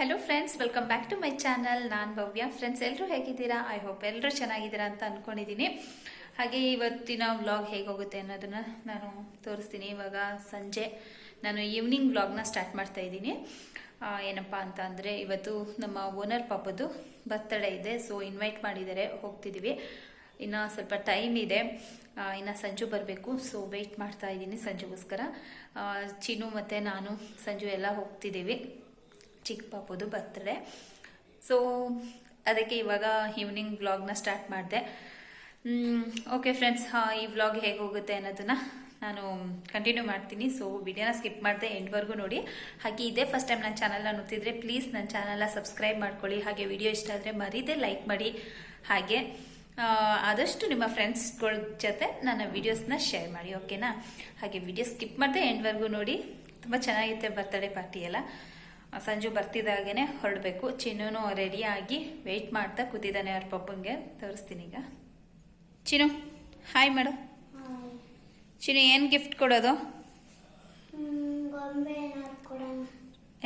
Hello friends welcome back to my channel ನಾನು Bhavya. Friends ಎಲ್ಲರೂ ಹೇಗಿದ್ದೀರಾ? ಐ ಹೋಪ್ ಎಲ್ಲರೂ ಚೆನ್ನಾಗಿದ್ದೀರಾ ಅಂತ ಅಂದ್ಕೊಂಡಿದ್ದೀನಿ ಹಾಗೆ ಇವತ್ತಿನ ವ್ಲಾಗ್ ಹೇಗೋಗುತ್ತೆ ಅನ್ನೋದನ್ನು ನಾನು ತೋರಿಸ್ತೀನಿ. ಇವಾಗ ಸಂಜೆ. ನಾನು ಈವ್ನಿಂಗ್ ವ್ಲಾಗ್ನ ಸ್ಟಾರ್ಟ್ ಮಾಡ್ತಾ ಇದ್ದೀನಿ. ಏನಪ್ಪ ಅಂತ ಅಂದರೆ ಇವತ್ತು ನಮ್ಮ ಓನರ್ ಪಾಪದ್ದು ಬರ್ತಡೇ ಇದೆ. ಸೊ ಇನ್ವೈಟ್ ಮಾಡಿದ್ದಾರೆ. ಹೋಗ್ತಿದ್ದೀವಿ ಇನ್ನು ಸ್ವಲ್ಪ ಟೈಮ್ ಇದೆ. ಇನ್ನು ಸಂಜು ಬರಬೇಕು. ಸೊ ವೆಯ್ಟ್ ಮಾಡ್ತಾ ಇದ್ದೀನಿ ಸಂಜುಗೋಸ್ಕರ. ಚಿನ್ನು ಮತ್ತು ನಾನು, ಸಂಜು ಎಲ್ಲ ಹೋಗ್ತಿದ್ದೀವಿ ಚಿಕ್ಕ ಪಾಪದು ಬರ್ತ್ಡೇ ಸೊ ಅದಕ್ಕೆ ಇವಾಗ ಈವ್ನಿಂಗ್ ವ್ಲಾಗ್ನ ಸ್ಟಾರ್ಟ್ ಮಾಡಿದೆ. ಓಕೆ ಫ್ರೆಂಡ್ಸ್ ಈ ವ್ಲಾಗ್ ಹೇಗೆ ಹೋಗುತ್ತೆ ಅನ್ನೋದನ್ನು ನಾನು ಕಂಟಿನ್ಯೂ ಮಾಡ್ತೀನಿ. ಸೊ ವಿಡಿಯೋನ ಸ್ಕಿಪ್ ಮಾಡಿದೆ ಎಂಡ್ವರೆಗೂ ನೋಡಿ. ಹಾಗೆ ಇದೇ ಫಸ್ಟ್ ಟೈಮ್ ನನ್ನ ಚಾನಲ್ನ ನೋಡ್ತಿದ್ರೆ ಪ್ಲೀಸ್ ನನ್ನ ಚಾನಲ್ನ ಸಬ್ಸ್ಕ್ರೈಬ್ ಮಾಡ್ಕೊಳ್ಳಿ. ಹಾಗೆ ವಿಡಿಯೋ ಇಷ್ಟ ಆದರೆ ಮರೀದೆ ಲೈಕ್ ಮಾಡಿ. ಹಾಗೆ ಆದಷ್ಟು ನಿಮ್ಮ ಫ್ರೆಂಡ್ಸ್ಗಳ ಜೊತೆ ನನ್ನ ವಿಡಿಯೋಸ್ನ ಶೇರ್ ಮಾಡಿ ಓಕೆನಾ ಹಾಗೆ ವಿಡಿಯೋ ಸ್ಕಿಪ್ ಮಾಡಿದೆ ಎಂಡ್ವರೆಗೂ ನೋಡಿ. ತುಂಬ ಚೆನ್ನಾಗಿರುತ್ತೆ ಬರ್ತಡೇ ಪಾರ್ಟಿ ಎಲ್ಲ. ಸಂಜು ಬರ್ತಿದ್ದಾಗೇ ಹೊರಡಬೇಕು. ಚಿನ್ನೂ ರೆಡಿ ಆಗಿ ವೆಯ್ಟ್ ಮಾಡ್ತಾ ಕೂತಿದ್ದಾನೆ ಅವ್ರ ಪಪ್ಪಂಗೆ. ತೋರಿಸ್ತೀನಿ ಈಗ. ಚಿನ್ನು ಹಾಯ್ ಮೇಡಮ್ ಚಿನ್ನು ಏನು ಗಿಫ್ಟ್ ಕೊಡೋದು?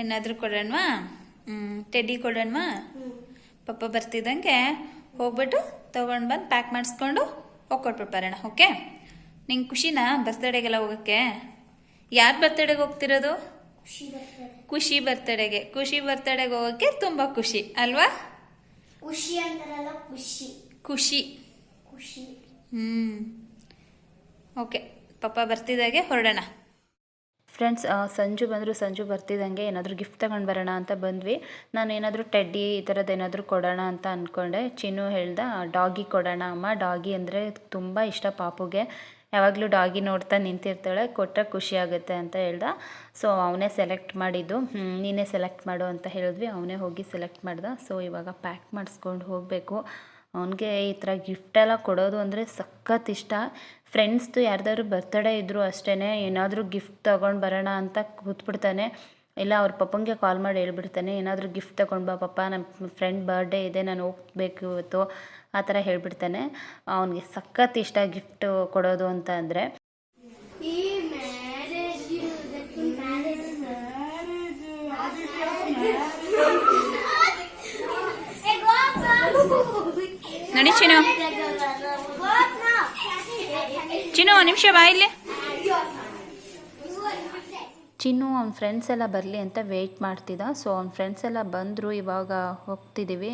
ಏನಾದ್ರೂ ಕೊಡೋಣವಾ? ಟೆಡ್ಡಿ ಕೊಡೋಣವಾ? ಪಪ್ಪ ಬರ್ತಿದ್ದಂಗೆ ಹೋಗ್ಬಿಟ್ಟು ತಗೊಂಡ್ ಬಂದು ಪ್ಯಾಕ್ ಮಾಡಿಸ್ಕೊಂಡು ಹೋಗ್ಕೊಟ್ಬಿಟ್ಟು ಬರೋಣ ಓಕೆ ನಿಂಗೆ ಖುಷಿನಾ ಬರ್ತ್ಡೇಗೆಲ್ಲ ಹೋಗೋಕ್ಕೆ? ಯಾರು ಬರ್ತ್ಡೇಗೆ ಹೋಗ್ತಿರೋದು? ಖುಷಿ ಬರ್ತಡೆಗೆ ಖುಷಿ ಬರ್ತಡೆಗೆ ಹೋಗೋಕ್ಕೆ ತುಂಬ ಖುಷಿ ಅಲ್ವಾ? ಖುಷಿ ಅಂತಾರಲ್ಲ ಖುಷಿ. ಖುಷಿ. ಖುಷಿ. ಹ್ಞೂ ಓಕೆ ಪಪ್ಪ ಬರ್ತಿದ್ದಾಗೆ ಹೊರಡೋಣ. ಫ್ರೆಂಡ್ಸ್ ಸಂಜು ಬಂದರು, ಸಂಜು ಬರ್ತಿದ್ದಂಗೆ ಏನಾದರೂ ಗಿಫ್ಟ್ ತಗೊಂಡು ಬರೋಣ ಅಂತ ಬಂದ್ವಿ. ನಾನು ಏನಾದರೂ ಟೆಡ್ಡಿ ಈ ಥರದ್ದು ಏನಾದರೂ ಕೊಡೋಣ ಅಂತ ಅಂದ್ಕೊಂಡೆ ಚಿನ್ನು ಹೇಳ್ದ ಡಾಗಿ ಕೊಡೋಣ ಅಮ್ಮ. ಡಾಗಿ ಅಂದರೆ ತುಂಬ ಇಷ್ಟ ಪಾಪುಗೆ. ಯಾವಾಗಲೂ ಡಾಗಿ ನೋಡ್ತಾ ನಿಂತಿರ್ತಾಳೆ. ಕೊಟ್ಟರೆ ಖುಷಿ ಆಗುತ್ತೆ ಅಂತ ಹೇಳ್ದ. ಸೊ ಅವನೇ ಸೆಲೆಕ್ಟ್ ಮಾಡಿದ್ದು. ನೀನೇ ಸೆಲೆಕ್ಟ್ ಮಾಡು ಅಂತ ಹೇಳಿದ್ವಿ. ಅವನೇ ಹೋಗಿ ಸೆಲೆಕ್ಟ್ ಮಾಡ್ದ. ಸೊ ಇವಾಗ ಪ್ಯಾಕ್ ಮಾಡಿಸ್ಕೊಂಡು ಹೋಗಬೇಕು. ಅವನಿಗೆ ಈ ಥರ ಗಿಫ್ಟೆಲ್ಲ ಕೊಡೋದು ಅಂದರೆ ಸಖತ್ ಇಷ್ಟ. ಫ್ರೆಂಡ್ಸ್ದು ಯಾರ್ದಾದ್ರು ಬರ್ತಡೇ ಇದ್ದರೂ ಅಷ್ಟೇ ಏನಾದರೂ ಗಿಫ್ಟ್ ತೊಗೊಂಡು ಬರೋಣ ಅಂತ ಕೂತ್ಬಿಡ್ತಾನೆ. ಇಲ್ಲ, ಅವ್ರ ಪಪ್ಪಂಗೆ ಕಾಲ್ ಮಾಡಿ ಹೇಳ್ಬಿಡ್ತಾನೆ, ಏನಾದರೂ ಗಿಫ್ಟ್ ತೊಗೊಂಡು ಬಾ ಪಪ್ಪ ನಮ್ಮ ಫ್ರೆಂಡ್ ಬರ್ಡೇ ಇದೆ, ನಾನು ಹೋಗ್ಬೇಕು ಇವತ್ತು, ಆ ಥರ ಹೇಳ್ಬಿಡ್ತಾನೆ. ಅವನಿಗೆ ಸಖತ್ ಇಷ್ಟ ಗಿಫ್ಟು ಕೊಡೋದು ಅಂತ ಅಂದರೆ. ನಡಿ ಚಿನ್ನು. ಚಿನ್ನು, ಒಂದು ನಿಮಿಷ ಬಾ ಇಲ್ಲಿ. ಚಿನ್ನು, ಅವ್ನ ಫ್ರೆಂಡ್ಸ್ ಎಲ್ಲ ಬರಲಿ ಅಂತ ವೆಯ್ಟ್ ಮಾಡ್ತಿದ್ದ ಸೊ ಅವ್ನ ಫ್ರೆಂಡ್ಸ್ ಎಲ್ಲ ಬಂದರು, ಇವಾಗ ಹೋಗ್ತಿದ್ದೀವಿ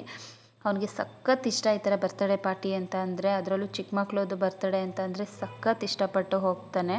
ಅವನಿಗೆ ಸಖತ್ ಇಷ್ಟ ಈ ಥರ ಬರ್ತಡೇ ಪಾರ್ಟಿ ಅಂತ ಅಂದರೆ, ಅದರಲ್ಲೂ ಚಿಕ್ಕ ಮಕ್ಕಳದು ಬರ್ತಡೇ ಅಂತ ಅಂದರೆ ಸಖತ್ ಇಷ್ಟಪಟ್ಟು ಹೋಗ್ತಾನೆ.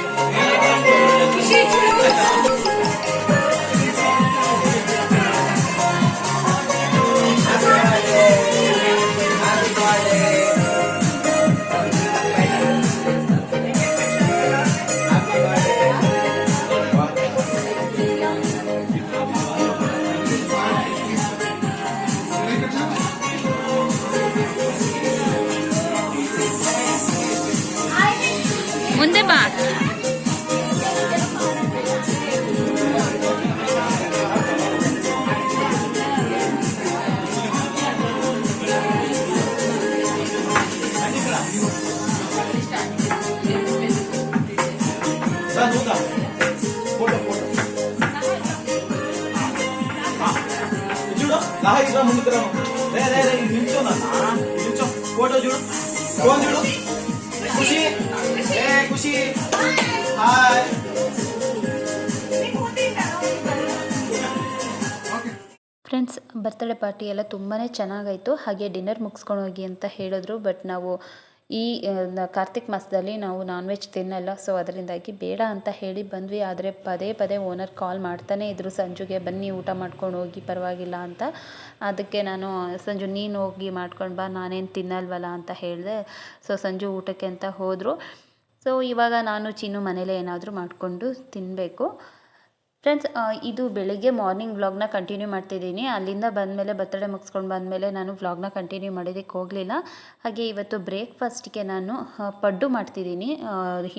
ಖುಷಿ. ಏ, ಖುಷಿ. ಹಾಯ್ ಫ್ರೆಂಡ್ಸ್ ಬರ್ತ್ಡೇ ಪಾರ್ಟಿ ಎಲ್ಲ ತುಂಬಾ ಚೆನ್ನಾಗಾಯಿತು. ಹಾಗೆ ಡಿನ್ನರ್ ಮುಗಿಸ್ಕೊಂಡು ಹೋಗಿ ಅಂತ ಹೇಳಿದ್ರು ಬಟ್ ನಾವು ಈ ಕಾರ್ತಿಕ್ ಮಾಸದಲ್ಲಿ ನಾವು ನಾನ್ ವೆಜ್ ತಿನ್ನಲ್ಲ. ಸೊ ಅದರಿಂದಾಗಿ ಬೇಡ ಅಂತ ಹೇಳಿ ಬಂದ್ವಿ. ಆದರೆ ಪದೇ ಪದೇ ಓನರ್ ಕಾಲ್ ಮಾಡ್ತಾನೆ ಇದ್ರು ಸಂಜುಗೆ, ಬನ್ನಿ, ಊಟ ಮಾಡ್ಕೊಂಡು ಹೋಗಿ, ಪರವಾಗಿಲ್ಲ ಅಂತ. ಅದಕ್ಕೆ ನಾನು, ಸಂಜು, ನೀನು ಹೋಗಿ ಮಾಡ್ಕೊಂಡು ಬಾ, ನಾನೇನು ತಿನ್ನಲ್ವಲ್ಲ ಅಂತ ಹೇಳಿದೆ. ಸೊ ಸಂಜು ಊಟಕ್ಕೆ ಅಂತ ಹೋದರು. ಸೊ ಇವಾಗ ನಾನು ಚೀನು ಮನೇಲೇ ಏನಾದರೂ ಮಾಡಿಕೊಂಡು ತಿನ್ನಬೇಕು ಫ್ರೆಂಡ್ಸ್ ಇದು ಬೆಳಿಗ್ಗೆ ಮಾರ್ನಿಂಗ್ ವ್ಲಾಗ್ನ ಕಂಟಿನ್ಯೂ ಮಾಡ್ತಿದ್ದೀನಿ. ಅಲ್ಲಿಂದ ಬಂದಮೇಲೆ, ಬರ್ತಡೇ ಮುಗಿಸ್ಕೊಂಡು ಬಂದಮೇಲೆ ನಾನು ವ್ಲಾಗ್ನ ಕಂಟಿನ್ಯೂ ಮಾಡೋದಕ್ಕೆ ಹೋಗಲಿಲ್ಲ. ಹಾಗೆ ಇವತ್ತು ಬ್ರೇಕ್ಫಾಸ್ಟ್ಗೆ ನಾನು ಪಡ್ಡು ಮಾಡ್ತಿದ್ದೀನಿ.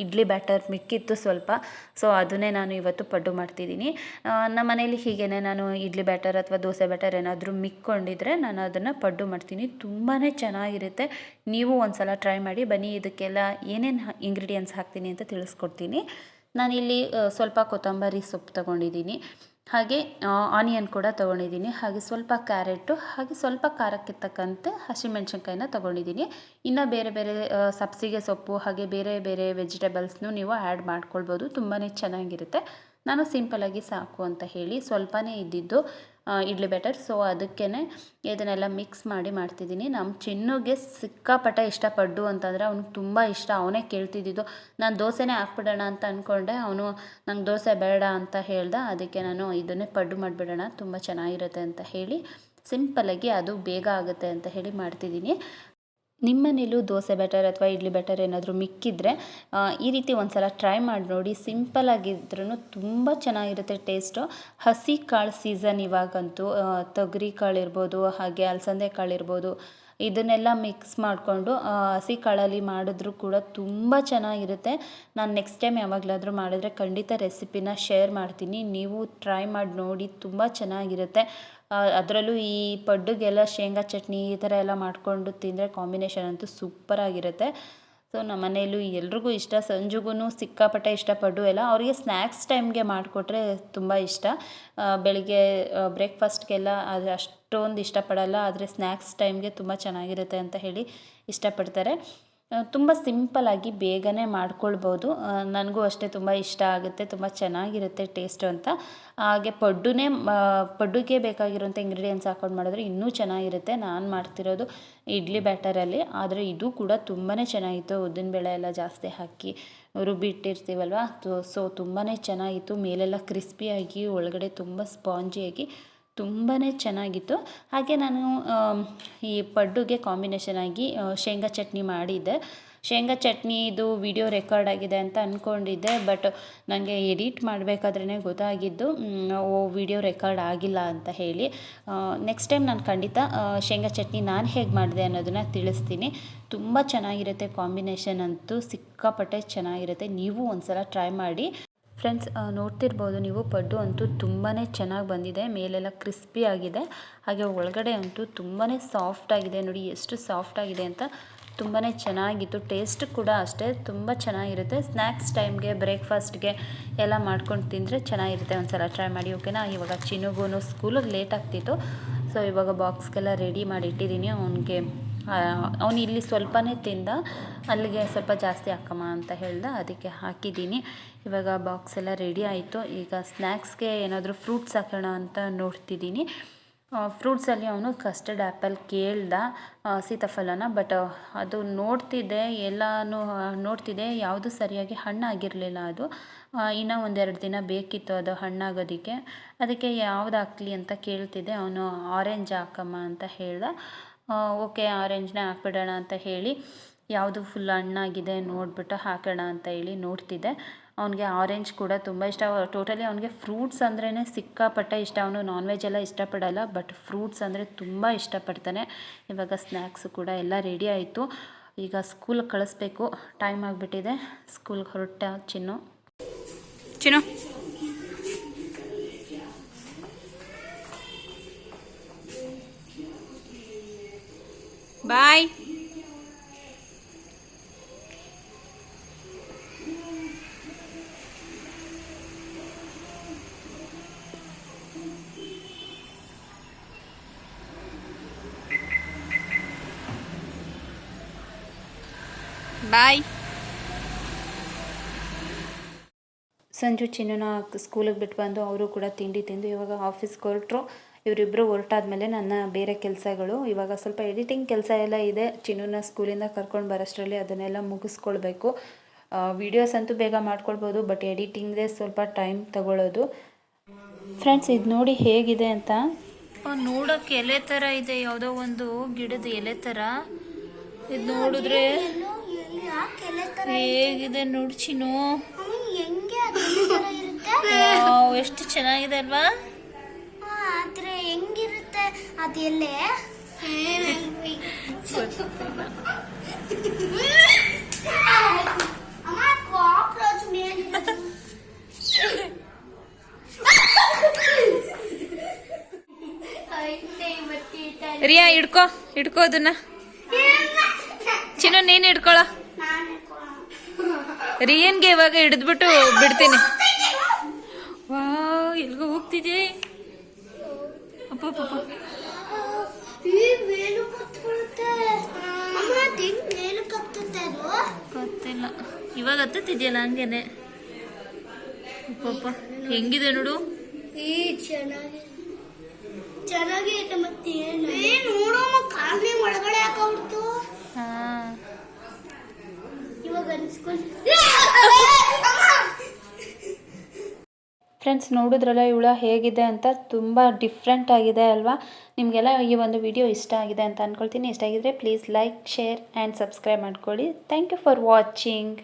ಇಡ್ಲಿ ಬ್ಯಾಟರ್ ಮಿಕ್ಕಿತ್ತು ಸ್ವಲ್ಪ. ಸೊ ಅದನ್ನೇ ನಾನು ಇವತ್ತು ಪಡ್ಡು ಮಾಡ್ತಿದ್ದೀನಿ. ನಮ್ಮ ಮನೇಲಿ ಹೀಗೇ ನಾನು ಇಡ್ಲಿ ಬ್ಯಾಟರ್ ಅಥವಾ ದೋಸೆ ಬ್ಯಾಟರ್ ಏನಾದರೂ ಮಿಕ್ಕೊಂಡಿದ್ರೆ ನಾನು ಅದನ್ನು ಪಡ್ಡು ಮಾಡ್ತೀನಿ. ತುಂಬಾ ಚೆನ್ನಾಗಿರುತ್ತೆ. ನೀವು ಒಂದು ಸಲ ಟ್ರೈ ಮಾಡಿ ಬನ್ನಿ. ಇದಕ್ಕೆಲ್ಲ ಏನೇನು ಇಂಗ್ರೀಡಿಯೆಂಟ್ಸ್ ಹಾಕ್ತೀನಿ ಅಂತ ತಿಳಿಸ್ಕೊಡ್ತೀನಿ. ನಾನಿಲ್ಲಿ ಸ್ವಲ್ಪ ಕೊತ್ತಂಬರಿ ಸೊಪ್ಪು ತಗೊಂಡಿದ್ದೀನಿ. ಹಾಗೆ ಆನಿಯನ್ ಕೂಡ ತೊಗೊಂಡಿದ್ದೀನಿ. ಹಾಗೆ ಸ್ವಲ್ಪ ಕ್ಯಾರೆಟು, ಹಾಗೆ ಸ್ವಲ್ಪ ಖಾರಕ್ಕೆ ತಕ್ಕಂತೆ ಹಸಿಮೆಣ್ಸಿನ್ಕಾಯಿನ ತೊಗೊಂಡಿದ್ದೀನಿ. ಇನ್ನು ಬೇರೆ ಬೇರೆ ಸಬ್ಸಿಗೆ ಸೊಪ್ಪು, ಹಾಗೆ ಬೇರೆ ಬೇರೆ ವೆಜಿಟೇಬಲ್ಸ್ನು ನೀವು ಆ್ಯಡ್ ಮಾಡ್ಕೊಳ್ಬೋದು. ತುಂಬಾ ಚೆನ್ನಾಗಿರುತ್ತೆ. ನಾನು ಸಿಂಪಲಾಗಿ ಸಾಕು ಅಂತ ಹೇಳಿ ಸ್ವಲ್ಪನೇ ಇದ್ದಿದ್ದು ಇಡ್ಲಿ ಬ್ಯಾಟರ್. ಸೊ ಅದಕ್ಕೇ ಇದನ್ನೆಲ್ಲ ಮಿಕ್ಸ್ ಮಾಡಿ ಮಾಡ್ತಿದ್ದೀನಿ. ನಮ್ಮ ಚಿನ್ನುಗೆ ಸಿಕ್ಕಾಪಟ್ಟೆ ಇಷ್ಟಪಡ್ಡು ಅಂತಂದರೆ ಅವ್ನಿಗೆ ತುಂಬ ಇಷ್ಟ. ಅವನೇ ಕೇಳ್ತಿದ್ದಿದ್ದು, ನಾನು ದೋಸೆನೇ ಹಾಕ್ಬಿಡೋಣ ಅಂತ ಅಂದ್ಕೊಂಡೆ ಅವನು ನಂಗೆ ದೋಸೆ ಬೇಡ ಅಂತ ಹೇಳ್ದೆ. ಅದಕ್ಕೆ ನಾನು ಇದನ್ನೇ ಪಡ್ಡು ಮಾಡಿಬಿಡೋಣ. ತುಂಬ ಚೆನ್ನಾಗಿರುತ್ತೆ ಅಂತ ಹೇಳಿ ಸಿಂಪಲಾಗಿ ಅದು ಬೇಗ ಆಗುತ್ತೆ ಅಂತ ಹೇಳಿ ಮಾಡ್ತಿದ್ದೀನಿ. ನಿಮ್ಮನೇಲೂ ದೋಸೆ ಬ್ಯಾಟರ್ ಅಥವಾ ಇಡ್ಲಿ ಬ್ಯಾಟರ್ ಏನಾದರೂ ಮಿಕ್ಕಿದ್ರೆ ಈ ರೀತಿ ಒಂದು ಸಲ ಟ್ರೈ ಮಾಡಿ ನೋಡಿ. ಸಿಂಪಲ್ ಆಗಿದ್ರೂ ತುಂಬ ಚೆನ್ನಾಗಿರುತ್ತೆ ಟೇಸ್ಟು ಹಸಿ ಕಾಳು ಸೀಸನ್ ಇವಾಗಂತೂ ತೊಗರಿ ಕಾಳು ಇರ್ಬೋದು, ಹಾಗೆ ಅಲಸಂದೆ ಕಾಳು ಇರ್ಬೋದು, ಇದನ್ನೆಲ್ಲ ಮಿಕ್ಸ್ ಮಾಡಿಕೊಂಡು ಹಸಿ ಕಾಳಲ್ಲಿ ಮಾಡಿದ್ರೂ ಕೂಡ ತುಂಬ ಚೆನ್ನಾಗಿರುತ್ತೆ. ನಾನು ನೆಕ್ಸ್ಟ್ ಟೈಮ್ ಯಾವಾಗಲಾದರೂ ಮಾಡಿದ್ರೆ ಖಂಡಿತ ರೆಸಿಪಿನ ಶೇರ್ ಮಾಡ್ತೀನಿ. ನೀವು ಟ್ರೈ ಮಾಡಿ ನೋಡಿ, ತುಂಬ ಚೆನ್ನಾಗಿರುತ್ತೆ. ಅದರಲ್ಲೂ ಈ ಪಡ್ಡುಗೆಲ್ಲ, ಶೇಂಗಾ ಚಟ್ನಿ ಈ ಥರ ಎಲ್ಲ ಮಾಡಿಕೊಂಡು ತಿಂದರೆ ಕಾಂಬಿನೇಷನ್ ಅಂತೂ ಸೂಪರಾಗಿರುತ್ತೆ ಸೊ, ನಮ್ಮ ಮನೆಯಲ್ಲೂ ಎಲ್ರಿಗೂ ಇಷ್ಟ. ಸಂಜುಗೂ ಸಿಕ್ಕಾಪಟ್ಟೆ ಇಷ್ಟಪಟ್ಟು ಎಲ್ಲ. ಅವರಿಗೆ ಸ್ನ್ಯಾಕ್ಸ್ ಟೈಮ್ಗೆ ಮಾಡಿಕೊಟ್ರೆ ತುಂಬ ಇಷ್ಟ. ಬೆಳಿಗ್ಗೆ ಬ್ರೇಕ್ಫಾಸ್ಟ್ಗೆಲ್ಲ ಅದು ಅಷ್ಟೊಂದು ಇಷ್ಟಪಡಲ್ಲ. ಆದರೆ ಸ್ನ್ಯಾಕ್ಸ್ ಟೈಮ್ಗೆ ತುಂಬ ಚೆನ್ನಾಗಿರುತ್ತೆ ಅಂತ ಹೇಳಿ ಇಷ್ಟಪಡ್ತಾರೆ. ತುಂಬ ಸಿಂಪಲ್ಲಾಗಿ ಬೇಗನೆ ಮಾಡ್ಕೊಳ್ಬೋದು. ನನಗೂ ಅಷ್ಟೇ ತುಂಬ ಇಷ್ಟ ಆಗುತ್ತೆ, ತುಂಬ ಚೆನ್ನಾಗಿರುತ್ತೆ ಟೇಸ್ಟು ಅಂತ. ಹಾಗೆ ಪಡ್ಡುನೇ ಪಡ್ಡುಗೆ ಬೇಕಾಗಿರೋಂಥ ಇಂಗ್ರೀಡಿಯೆಂಟ್ಸ್ ಹಾಕೊಂಡು ಮಾಡಿದ್ರೆ ಇನ್ನೂ ಚೆನ್ನಾಗಿರುತ್ತೆ. ನಾನು ಮಾಡ್ತಿರೋದು ಇಡ್ಲಿ ಬ್ಯಾಟರಲ್ಲಿ ಆದರೆ ಇದು ಕೂಡ ತುಂಬಾ ಚೆನ್ನಾಗಿತ್ತು. ಉದ್ದಿನಬೇಳೆ ಎಲ್ಲ ಜಾಸ್ತಿ ಹಾಕಿ ರುಬ್ಬಿಟ್ಟಿರ್ತೀವಲ್ವ? ಸೊ ತುಂಬಾ ಚೆನ್ನಾಗಿತ್ತು. ಮೇಲೆಲ್ಲ ಕ್ರಿಸ್ಪಿಯಾಗಿ ಒಳಗಡೆ ತುಂಬ ಸ್ಪಾಂಜಿಯಾಗಿ ತುಂಬಾ ಚೆನ್ನಾಗಿತ್ತು. ಹಾಗೆ ನಾನು ಈ ಪಡ್ಡುಗೆ ಕಾಂಬಿನೇಷನ್ ಆಗಿ ಶೇಂಗಾ ಚಟ್ನಿ ಮಾಡಿದ್ದೆ. ಶೇಂಗಾ ಚಟ್ನಿದು ವಿಡಿಯೋ ರೆಕಾರ್ಡ್ ಆಗಿದೆ ಅಂತ ಅಂದ್ಕೊಂಡಿದ್ದೆ ಬಟ್ ನನಗೆ ಎಡಿಟ್ ಮಾಡಬೇಕಾದ್ರೇ ಗೊತ್ತಾಗಿದ್ದು ಓ ವಿಡಿಯೋ ರೆಕಾರ್ಡ್ ಆಗಿಲ್ಲ ಅಂತ ಹೇಳಿ. ನೆಕ್ಸ್ಟ್ ಟೈಮ್ ನಾನು ಖಂಡಿತ ಶೇಂಗಾ ಚಟ್ನಿ ನಾನು ಹೇಗೆ ಮಾಡಿದೆ ಅನ್ನೋದನ್ನು ತಿಳಿಸ್ತೀನಿ. ತುಂಬ ಚೆನ್ನಾಗಿರುತ್ತೆ ಕಾಂಬಿನೇಷನ್ ಅಂತೂ, ಸಿಕ್ಕಾಪಟ್ಟೆ ಚೆನ್ನಾಗಿರುತ್ತೆ. ನೀವು ಒಂದ್ಸಲ ಟ್ರೈ ಮಾಡಿ. ಫ್ರೆಂಡ್ಸ್ ನೋಡ್ತಿರ್ಬೋದು ನೀವು. ಪಡ್ಡು ಅಂತೂ ತುಂಬಾ ಚೆನ್ನಾಗಿ ಬಂದಿದೆ. ಮೇಲೆಲ್ಲ ಕ್ರಿಸ್ಪಿ ಆಗಿದೆ. ಹಾಗೆ ಒಳಗಡೆ ಅಂತೂ ತುಂಬಾ ಸಾಫ್ಟ್ ಆಗಿದೆ. ನೋಡಿ, ಎಷ್ಟು ಸಾಫ್ಟ್ ಆಗಿದೆ ಅಂತ ತುಂಬಾ ಚೆನ್ನಾಗಿತ್ತು. ಟೇಸ್ಟ್ ಕೂಡ ಅಷ್ಟೇ. ತುಂಬ ಚೆನ್ನಾಗಿರುತ್ತೆ. ಸ್ನ್ಯಾಕ್ಸ್ ಟೈಮ್ಗೆ, ಬ್ರೇಕ್ಫಾಸ್ಟ್ಗೆ ಎಲ್ಲ ಮಾಡ್ಕೊಂಡು ತಿಂದರೆ ಚೆನ್ನಾಗಿರುತ್ತೆ. ಒಂದ್ಸಲ ಟ್ರೈ ಮಾಡಿ, ಓಕೆನಾ? ಇವಾಗ ಚಿನ್ನುಗೂ ಸ್ಕೂಲಿಗೆ ಲೇಟ್ ಆಗ್ತಿತ್ತು. ಸೊ, ಇವಾಗ ಬಾಕ್ಸ್ಗೆಲ್ಲ ರೆಡಿ ಮಾಡಿ ಇಟ್ಟಿದ್ದೀನಿ. ಅವನಿಗೆ ಅವನು ಇಲ್ಲಿ ಸ್ವಲ್ಪನೇ ತಿಂದ, ಅಲ್ಲಿಗೆ ಸ್ವಲ್ಪ ಜಾಸ್ತಿ ಹಾಕಮ್ಮ ಅಂತ ಹೇಳ್ದೆ, ಅದಕ್ಕೆ ಹಾಕಿದ್ದೀನಿ. ಇವಾಗ ಬಾಕ್ಸ್ ಎಲ್ಲ ರೆಡಿ ಆಯಿತು. ಈಗ ಸ್ನ್ಯಾಕ್ಸ್ಗೆ ಏನಾದರೂ ಫ್ರೂಟ್ಸ್ ಹಾಕೋಣ ಅಂತ ನೋಡ್ತಿದ್ದೀನಿ. ಫ್ರೂಟ್ಸಲ್ಲಿ ಅವನು ಕಸ್ಟರ್ಡ್ ಆ್ಯಪಲ್ ಕೇಳ್ದ ಸೀತಾಫಲನ ಬಟ್ ಅದು ನೋಡ್ತಿದ್ದೆ, ಎಲ್ಲನೂ ನೋಡ್ತಿದ್ದೆ, ಯಾವುದು ಸರಿಯಾಗಿ ಹಣ್ಣಾಗಿರಲಿಲ್ಲ ಅದು. ಇನ್ನೂ ಒಂದೆರಡು ದಿನ ಬೇಕಿತ್ತು ಅದು ಹಣ್ಣಾಗೋದಕ್ಕೆ. ಅದಕ್ಕೆ ಯಾವ್ದು ಹಾಕ್ಲಿ ಅಂತ ಕೇಳ್ತಿದ್ದೆ. ಅವನು ಆರೆಂಜ್ ಹಾಕಮ್ಮ ಅಂತ ಹೇಳ್ದ. ಓಕೆ ಆರೆಂಜ್ನೇ ಹಾಕ್ಬಿಡೋಣ ಅಂತ ಹೇಳಿ ಯಾವುದು ಫುಲ್ ಹಣ್ಣಾಗಿದೆ ನೋಡಿಬಿಟ್ಟು ಹಾಕೋಣ ಅಂತ ಹೇಳಿ ನೋಡ್ತಿದ್ದೆ. ಅವನಿಗೆ ಆರೆಂಜ್ ಕೂಡ ತುಂಬ ಇಷ್ಟ. ಟೋಟಲಿ ಅವನಿಗೆ ಫ್ರೂಟ್ಸ್ ಅಂದ್ರೇ ಸಿಕ್ಕಾಪಟ್ಟೆ ಇಷ್ಟ. ಅವನು ನಾನ್ ವೆಜ್ ಎಲ್ಲ ಇಷ್ಟಪಡಲ್ಲ ಬಟ್ ಫ್ರೂಟ್ಸ್ ಅಂದರೆ ತುಂಬ ಇಷ್ಟಪಡ್ತಾನೆ. ಇವಾಗ ಸ್ನ್ಯಾಕ್ಸು ಕೂಡ ಎಲ್ಲ ರೆಡಿ ಆಯಿತು. ಈಗ ಸ್ಕೂಲ್ಗೆ ಕಳಿಸ್ಬೇಕು. ಟೈಮ್ ಆಗಿಬಿಟ್ಟಿದೆ. ಸ್ಕೂಲ್ಗೆ ಹೊರಟ ಚಿನ್ನು. ಚಿನ್ನು ಬಾಯ್ ಬಾಯ್ ಸಂಜು ಚಿನ್ನನ ಸ್ಕೂಲಿಗೆ ಬಿಟ್ಟು ಬಂದು ಅವರು ಕೂಡ ತಿಂಡಿ ತಿಂದು ಇವಾಗ ಆಫೀಸ್ಗೆ ಹೊರಟರು. ಇವರಿಬ್ಬರು ಹೊರಟಾದ್ಮೇಲೆ ನನ್ನ ಬೇರೆ ಕೆಲಸಗಳು. ಇವಾಗ ಸ್ವಲ್ಪ ಎಡಿಟಿಂಗ್ ಕೆಲಸ ಎಲ್ಲ ಇದೆ. ಚಿನ್ನೂನ ಸ್ಕೂಲಿಂದ ಕರ್ಕೊಂಡು ಬರೋಷ್ಟರಲ್ಲಿ ಅದನ್ನೆಲ್ಲ ಮುಗಿಸ್ಕೊಳ್ಬೇಕು. ವಿಡಿಯೋಸ್ ಅಂತೂ ಬೇಗ ಮಾಡ್ಕೊಳ್ಬೋದು ಬಟ್ ಎಡಿಟಿಂಗ್ದೇ ಸ್ವಲ್ಪ ಟೈಮ್ ತಗೊಳ್ಳೋದು. ಫ್ರೆಂಡ್ಸ್ ಇದು ನೋಡಿ ಹೇಗಿದೆ ಅಂತ? ನೋಡೋಕೆ ಎಲೆ ಥರ ಇದೆ. ಯಾವುದೋ ಒಂದು ಗಿಡದ ಎಲೆ ಥರ ಇದು ನೋಡಿದ್ರೆ ಹೇಗಿದೆ ನೋಡಿ ಚಿನ್ನು. ಅಮ್ಮ, ಹೆಂಗೆ ಅದು ಎಲೆ ತರ ಇರುತ್ತೆ? ವಾವ್, ಎಷ್ಟು ಚೆನ್ನಾಗಿದೆ ಅಲ್ವಾ? ಮೇಲಿರೋದು ರಿಯಾ ಇಡ್ಕೋ ಇಡ್ಕೋ ಅದನ್ನ. ಚಿನ್ನ ನೀನ್ ಹಿಡ್ಕೊಳ. ನಾನು ರಿಯನ್ಗೆ ಇವಾಗ ಹಿಡಿದ್ಬಿಟ್ಟು ಬಿಡ್ತೀನಿ. ವಾ ಎಲ್ಗೋ ಹೋಗ್ತಿದೆ ಕತ್ತುತ್ತೆ ಅದು ಗೊತ್ತಿಲ್ಲ. ಇವಾಗ ಹತ್ತುತ್ತಿದೆಯಲ್ಲ ಹಂಗೇನೆ. ಪಾಪ ಹೆಂಗಿದೆ ನೋಡು. ಈ ಚೆನ್ನಾಗಿ ಚೆನ್ನಾಗಿ ಐತೆ ಮತ್ತೆ ಏನು ಏ ನೋಡಮ್ಮ ಕಾಲನಿ ಒಳಗಡೆ ಹಾಕೊಂಡ್ಬಿಡ್ತು ಹಾ ಇವಾಗ ಅನ್ಸ್ಕೊಂಡು ಫ್ರೆಂಡ್ಸ್ ನೋಡಿದ್ರಲ್ಲ, ಇವಳ ಹೇಗಿದೆ ಅಂತ ತುಂಬ ಡಿಫ್ರೆಂಟ್ ಆಗಿದೆ ಅಲ್ವಾ? ನಿಮಗೆಲ್ಲ ಈ ಒಂದು ವಿಡಿಯೋ ಇಷ್ಟ ಆಗಿದೆ ಅಂತ ಅಂದ್ಕೊಳ್ತೀನಿ ಇಷ್ಟ ಆಗಿದ್ರೆ please like share and subscribe ಮಾಡ್ಕೊಳ್ಳಿ. Thank you for watching